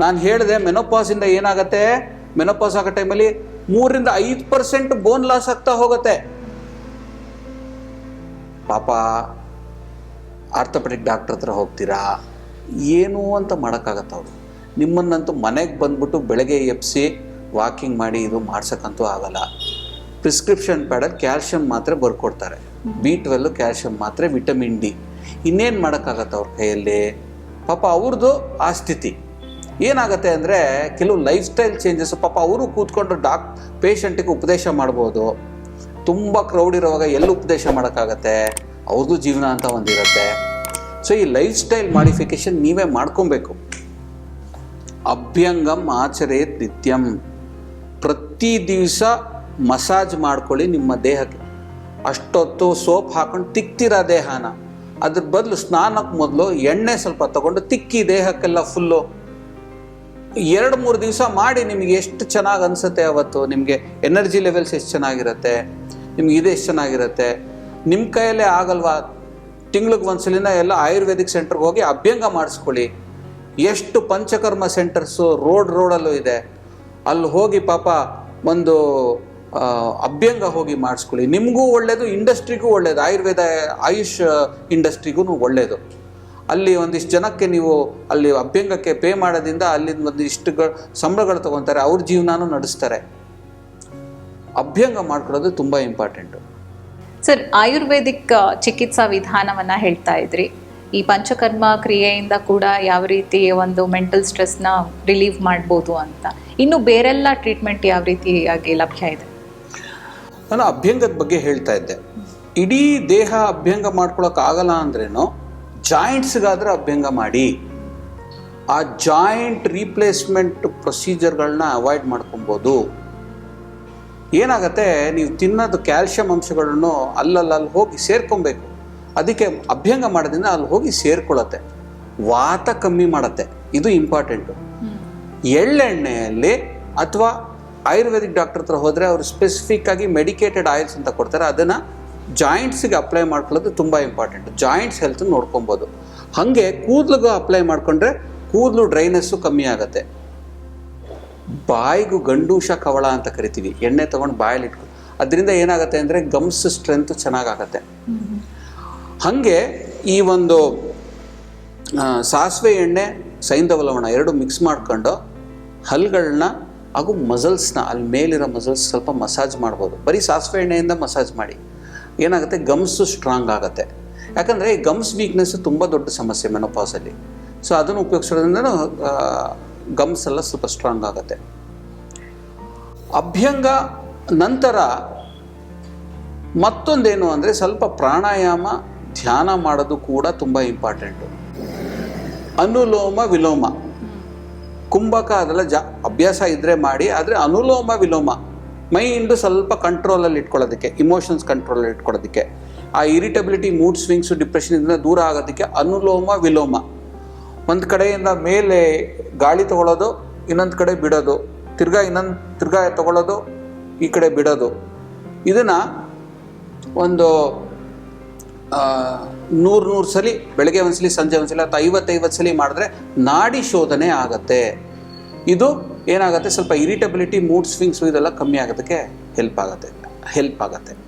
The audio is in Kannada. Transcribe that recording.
ನಾನು ಹೇಳಿದೆ ಮೆನೋಪಾಸಿಂದ ಏನಾಗುತ್ತೆ? ಮೆನೋಪಾಸ್ ಆಗೋ ಟೈಮಲ್ಲಿ ಮೂರಿಂದ ಐದು ಪರ್ಸೆಂಟ್ ಬೋನ್ ಲಾಸ್ ಆಗ್ತಾ ಹೋಗುತ್ತೆ. ಪಾಪ ಆರ್ಥೋಪೆಡಿಕ್ ಡಾಕ್ಟರ್ ಹತ್ರ ಹೋಗ್ತೀರಾ? ಏನು ಅಂತ ಮಾಡೋಕ್ಕಾಗತ್ತ ಅವರು. ನಿಮ್ಮನ್ನಂತೂ ಮನೆಗೆ ಬಂದ್ಬಿಟ್ಟು ಬೆಳಗ್ಗೆ ಎಪ್ಸಿ ವಾಕಿಂಗ್ ಮಾಡಿ ಇದು ಮಾಡ್ಸೋಕ್ಕಂತೂ ಆಗಲ್ಲ. ಪ್ರಿಸ್ಕ್ರಿಪ್ಷನ್ ಪ್ಯಾಡಲ್ಲಿ ಕ್ಯಾಲ್ಶಿಯಂ ಮಾತ್ರೆ ಬರ್ಕೊಡ್ತಾರೆ. ಬಿ ಟ್ವೆಲ್ಲು ಕ್ಯಾಲ್ಶಿಯಂ ಮಾತ್ರೆ, ವಿಟಮಿನ್ ಡಿ. ಇನ್ನೇನು ಮಾಡೋಕ್ಕಾಗತ್ತ ಅವ್ರ ಕೈಯಲ್ಲಿ? ಪಾಪ ಅವ್ರದ್ದು ಆ ಸ್ಥಿತಿ ಏನಾಗುತ್ತೆ ಅಂದರೆ ಕೆಲವು ಲೈಫ್ ಸ್ಟೈಲ್ ಚೇಂಜಸ್ ಪಾಪ ಅವರು ಕೂತ್ಕೊಂಡು ಡಾಕ್ ಪೇಷಂಟಿಗೆ ಉಪದೇಶ ಮಾಡ್ಬೋದು. ತುಂಬ ಕ್ರೌಡ್ ಇರುವಾಗ ಎಲ್ಲಿ ಉಪದೇಶ ಮಾಡೋಕ್ಕಾಗತ್ತೆ. ಅವ್ರದ್ದು ಜೀವನ ಅಂತ ಒಂದಿರುತ್ತೆ. ಸೊ ಈ ಲೈಫ್ ಸ್ಟೈಲ್ ಮಾಡಿಫಿಕೇಶನ್ ನೀವೇ ಮಾಡ್ಕೊಬೇಕು. ಅಭ್ಯಂಗಂ ಆಚರೇತ್ ನಿತ್ಯಂ. ಪ್ರತಿ ದಿವಸ ಮಸಾಜ್ ಮಾಡ್ಕೊಳ್ಳಿ ನಿಮ್ಮ ದೇಹಕ್ಕೆ. ಅಷ್ಟೊತ್ತು ಸೋಪ್ ಹಾಕೊಂಡು ತಿಕ್ತಿರ ದೇಹನ. ಅದ್ರ ಬದಲು ಸ್ನಾನಕ್ಕೆ ಮೊದಲು ಎಣ್ಣೆ ಸ್ವಲ್ಪ ತಗೊಂಡು ತಿಕ್ಕಿ ದೇಹಕ್ಕೆಲ್ಲ ಫುಲ್ಲು ಎರಡು ಮೂರು ದಿವಸ ಮಾಡಿ ನಿಮಗೆ ಎಷ್ಟು ಚೆನ್ನಾಗಿ ಅನಿಸುತ್ತೆ ಅವತ್ತು? ನಿಮಗೆ ಎನರ್ಜಿ ಲೆವೆಲ್ಸ್ ಎಷ್ಟು ಚೆನ್ನಾಗಿರುತ್ತೆ? ನಿಮ್ಗೆ ಇದು ಎಷ್ಟು ಚೆನ್ನಾಗಿರುತ್ತೆ? ನಿಮ್ಮ ಕೈಯಲ್ಲೇ ಆಗಲ್ವಾ? ತಿಂಗ್ಳಿಗೆ ಒಂದ್ಸಲಿನ ಎಲ್ಲ ಆಯುರ್ವೇದಿಕ್ ಸೆಂಟರ್ಗೆ ಹೋಗಿ ಅಭ್ಯಂಗ ಮಾಡಿಸ್ಕೊಳ್ಳಿ. ಎಷ್ಟು ಪಂಚಕರ್ಮ ಸೆಂಟರ್ಸು ರೋಡ್ ರೋಡಲ್ಲೂ ಇದೆ. ಅಲ್ಲಿ ಹೋಗಿ ಪಾಪ ಒಂದು ಅಭ್ಯಂಗ ಹೋಗಿ ಮಾಡಿಸ್ಕೊಳ್ಳಿ. ನಿಮಗೂ ಒಳ್ಳೆಯದು ಇಂಡಸ್ಟ್ರಿಗೂ ಒಳ್ಳೆಯದು ಆಯುರ್ವೇದ, ಆಯುಷ್ ಇಂಡಸ್ಟ್ರಿಗೂ ಒಳ್ಳೆಯದು ಅಲ್ಲಿ ಒಂದಿಷ್ಟು ಜನಕ್ಕೆ ನೀವು ಅಲ್ಲಿ ಅಭ್ಯಂಗಕ್ಕೆ ಪೇ ಮಾಡೋದ್ರಿಂದ ಅಲ್ಲಿ ಒಂದಿಷ್ಟು ಸಂಬಳಗಳು ತಗೊತಾರೆ ಅವ್ರ ಜೀವನಾನು ನಡೆಸ್ತಾರೆ. ಅಭ್ಯಂಗ ಮಾಡ್ಕೊಳ್ಳೋದು ತುಂಬ ಇಂಪಾರ್ಟೆಂಟು ಸರ್ ಆಯುರ್ವೇದಿಕ್ ಚಿಕಿತ್ಸಾ ವಿಧಾನವನ್ನು ಹೇಳ್ತಾ ಇದ್ರಿ. ಈ ಪಂಚಕರ್ಮ ಕ್ರಿಯೆಯಿಂದ ಕೂಡ ಯಾವ ರೀತಿ ಒಂದು ಮೆಂಟಲ್ ಸ್ಟ್ರೆಸ್ನ ರಿಲೀವ್ ಮಾಡ್ಬೋದು ಅಂತ. ಇನ್ನು ಬೇರೆಲ್ಲ ಟ್ರೀಟ್ಮೆಂಟ್ ಯಾವ ರೀತಿಯಾಗಿ ಲಭ್ಯ ಇದೆ? ನಾನು ಅಭ್ಯಂಗದ ಬಗ್ಗೆ ಹೇಳ್ತಾ ಇದ್ದೆ. ಇಡೀ ದೇಹ ಅಭ್ಯಂಗ ಮಾಡ್ಕೊಳಕ್ ಆಗಲ್ಲ ಅಂದ್ರೇನು ಜಾಯಿಂಟ್ಸ್ಗಾದ್ರೆ ಅಭ್ಯಂಗ ಮಾಡಿ ಆ ಜಾಯಿಂಟ್ ರೀಪ್ಲೇಸ್ಮೆಂಟ್ ಪ್ರೊಸೀಜರ್ಗಳನ್ನ ಅವಾಯ್ಡ್ ಮಾಡ್ಕೊಬೋದು. ಏನಾಗತ್ತೆ ನೀವು ತಿನ್ನೋದು ಕ್ಯಾಲ್ಶಿಯಂ ಅಂಶಗಳನ್ನು ಅಲ್ಲಲ್ಲಿ ಅಲ್ಲಿ ಹೋಗಿ ಸೇರ್ಕೊಬೇಕು. ಅದಕ್ಕೆ ಅಭ್ಯಂಗ ಮಾಡೋದ್ರಿಂದ ಅಲ್ಲಿ ಹೋಗಿ ಸೇರ್ಕೊಳ್ಳುತ್ತೆ. ವಾತ ಕಮ್ಮಿ ಮಾಡುತ್ತೆ. ಇದು ಇಂಪಾರ್ಟೆಂಟು. ಎಳ್ಳೆಣ್ಣೆಯಲ್ಲಿ ಅಥವಾ ಆಯುರ್ವೇದಿಕ್ ಡಾಕ್ಟರ್ ಹತ್ರ ಹೋದರೆ ಅವರು ಸ್ಪೆಸಿಫಿಕ್ ಆಗಿ ಮೆಡಿಕೇಟೆಡ್ ಆಯಿಲ್ಸ್ ಅಂತ ಕೊಡ್ತಾರೆ. ಅದನ್ನು ಜಾಯಿಂಟ್ಸಿಗೆ ಅಪ್ಲೈ ಮಾಡ್ಕೊಳ್ಳೋದು ತುಂಬ ಇಂಪಾರ್ಟೆಂಟ್ ಜಾಯಿಂಟ್ಸ್ ಹೆಲ್ತ್ ನೋಡ್ಕೊಬೋದು. ಹಾಗೆ ಕೂದಲಿಗೂ ಅಪ್ಲೈ ಮಾಡಿಕೊಂಡ್ರೆ ಕೂದಲು ಡ್ರೈನೆಸ್ಸು ಕಮ್ಮಿ ಆಗುತ್ತೆ. ಬಾಯಿಗೂ ಗಂಡೂಷ ಕವಳ ಅಂತ ಕರಿತೀವಿ. ಎಣ್ಣೆ ತೊಗೊಂಡು ಬಾಯಲ್ಲಿ ಇಟ್ಕೊ, ಅದರಿಂದ ಏನಾಗುತ್ತೆ ಅಂದರೆ ಗಮ್ಸ್ ಸ್ಟ್ರೆಂತ್ ಚೆನ್ನಾಗಾಗತ್ತೆ. ಹಾಗೆ ಈ ಒಂದು ಸಾಸಿವೆ ಎಣ್ಣೆ ಸೈಂಧವ ಲವಣ ಎರಡು ಮಿಕ್ಸ್ ಮಾಡ್ಕೊಂಡು ಹಲ್ಗಳನ್ನ ಹಾಗೂ ಮಸಲ್ಸ್ನ ಅಲ್ಲಿ ಮೇಲಿರೋ ಮಸಲ್ಸ್ ಸ್ವಲ್ಪ ಮಸಾಜ್ ಮಾಡ್ಬೋದು. ಬರೀ ಸಾಸಿವೆ ಎಣ್ಣೆಯಿಂದ ಮಸಾಜ್ ಮಾಡಿ. ಏನಾಗುತ್ತೆ? ಗಮ್ಸ್ ಸ್ಟ್ರಾಂಗ್ ಆಗುತ್ತೆ. ಯಾಕಂದರೆ ಗಮ್ಸ್ ವೀಕ್ನೆಸ್ ತುಂಬ ದೊಡ್ಡ ಸಮಸ್ಯೆ ಮೆನೋಪಾಸಲ್ಲಿ ಸೊ ಅದನ್ನು ಉಪಯೋಗಿಸೋದ್ರಿಂದ ಗಮ್ಸ್ ಎಲ್ಲ ಸ್ವಲ್ಪ ಸ್ಟ್ರಾಂಗ್ ಆಗುತ್ತೆ. ಅಭ್ಯಂಗ ನಂತರ ಮತ್ತೊಂದೇನು ಅಂದರೆ ಸ್ವಲ್ಪ ಪ್ರಾಣಾಯಾಮ, ಧ್ಯಾನ ಮಾಡೋದು ಕೂಡ ತುಂಬ ಇಂಪಾರ್ಟೆಂಟು ಅನುಲೋಮ ವಿಲೋಮ. ಕುಂಭಕ ಅದೆಲ್ಲ ಜಾ, ಅಭ್ಯಾಸ ಇದ್ದರೆ ಮಾಡಿ, ಆದರೆ ಅನುಲೋಮ ವಿಲೋಮ. ಮೈಂಡು ಸ್ವಲ್ಪ ಕಂಟ್ರೋಲಲ್ಲಿ ಇಟ್ಕೊಳ್ಳೋದಕ್ಕೆ ಇಮೋಷನ್ಸ್ ಕಂಟ್ರೋಲಲ್ಲಿ ಇಟ್ಕೊಳ್ಳೋದಕ್ಕೆ. ಆ ಇರಿಟಬಿಲಿಟಿ ಮೂಡ್ ಸ್ವಿಂಗ್ಸು ಡಿಪ್ರೆಷನಿಂದ ದೂರ ಆಗೋದಕ್ಕೆ ಅನುಲೋಮ, ವಿಲೋಮ. ಒಂದು ಕಡೆಯಿಂದ ಮೇಲೆ ಗಾಳಿ ತಗೊಳ್ಳೋದು, ಇನ್ನೊಂದು ಕಡೆ ಬಿಡೋದು. ತಿರ್ಗಾ ಇನ್ನೊಂದು, ತಿರ್ಗಾ ತಗೊಳ್ಳೋದು, ಈ ಕಡೆ ಬಿಡೋದು. ಇದನ್ನು ಒಂದು ನೂರು ನೂರು ಸಲ, ಬೆಳಗ್ಗೆ ಒಂದ್ಸಲಿ, ಸಂಜೆ ಒಂದ್ಸಲಿ, ಅಥವಾ ಐವತ್ತೈವತ್ತು ಸಲ ಮಾಡಿದ್ರೆ ನಾಡಿ ಶೋಧನೆ ಆಗತ್ತೆ. ಇದು ಏನಾಗುತ್ತೆ? ಸ್ವಲ್ಪ ಇರಿಟಬಿಲಿಟಿ ಮೂಡ್ ಸ್ವಿಂಗ್ಸು ಇದೆಲ್ಲ ಕಮ್ಮಿ ಆಗೋದಕ್ಕೆ ಹೆಲ್ಪ್ ಆಗುತ್ತೆ. ಹೆಲ್ಪ್ ಆಗುತ್ತೆ.